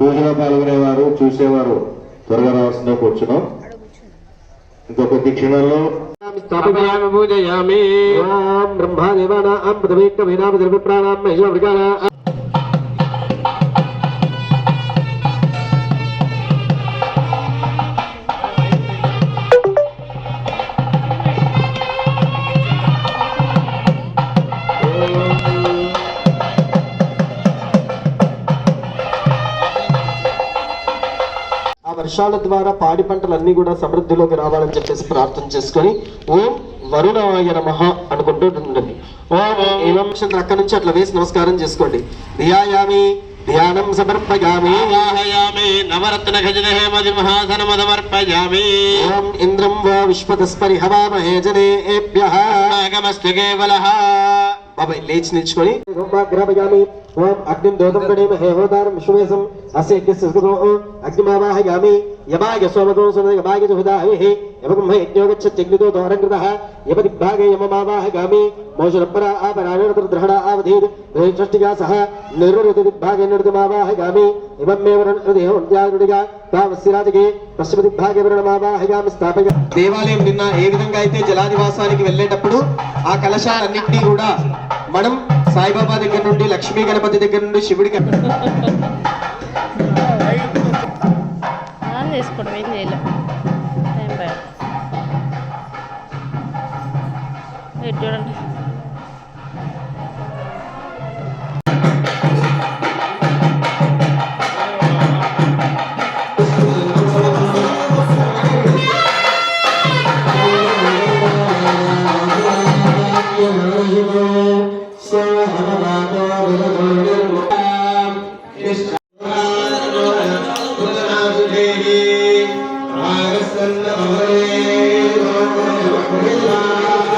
పూజలో పాల్గొనేవారు చూసేవారు. త్వరగా రావాల్సిందే కూర్చున్నాం. ఇంకొక కొద్ది క్షణంలో. పూజయామి ఓం బ్రహ్మాదేవానాం పృథివీక వేదామ ద్రవ్యప్రాణాం మహిళ ఆ వర్షాల ద్వారా పాడి పంటలన్నీ కూడా సమృద్ధిలోకి రావాలని చెప్పేసి ప్రార్థన చేసుకొని ఓం వరుణాయ నమః అనుకుంటూ ఉండండి. ఓం ఏమం అక్కడి నుంచి అట్లా వేసి నమస్కారం చేసుకోండి. ధ్యాయామి ధ్యానం సమర్పయామి. ఆవాహయామి నవరత్న ఖజిత హేమది మహాసనమదమర్పయామి ఓం ఇంద్రం వా విశ్వతస్పరి హవామహే జనేభ్యః ఆగమస్తు కేవలః. బాబాయ్ లేచి నిల్చుకొని గ్రహయామి ఓం అగ్నిం దోతం గణేమహే హోదారం విశ్వవేశం అస్య యజ్ఞస్య సుఖదో అగ్నిమావాహయామి యమాయ సోమతో సునద యమాయ జుహదాహి యమగుంహ యజ్ఞో గచ్చత్యగ్నితో దోరంగృతః యమదిగ్భాగే యమమావాహయామి మోషరపర ఆపరాణేన ద్రహణ ఆవధీర్ ద్వేషష్టిగా సహ నిర్వృతి దిగ్భాగే నిర్దమావాహయామి ఇమం మే వరణృదేహ ఉంత్యారుడిగా తావస్యరాజగే పశ్చిమ దిగ్భాగే వరణమావాహయామి స్థాపయ దేవాలయం నిన్న ఏ విధంగా అయితే జలాదివాసానికి వెళ్ళేటప్పుడు ఆ కలశాలన్నింటినీ కూడా మనం సాయిబాబా దగ్గర నుండి లక్ష్మీ గణపతి దగ్గర నుండి శివుడికి ఆన్ చేసుకోవడం ఏం చేయలేం. చూడండి Agasana Hare Rama Hare Rama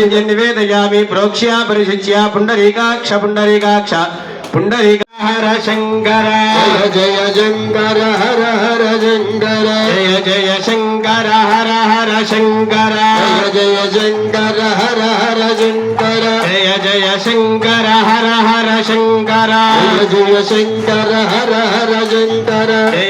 నివేదయామి ప్రోక్ష్య పరిశుచ్య Pundarikaksha Pundarikaksha పుండరీకాహర Shankara జయ శంకర హర హర శంకర జయ జయ శంకర హర హర శంకర జయ శంకర హర హర శంకర జయ జయ శంకర హర హర శంకర జయ శంకర హర హర శంకర జయ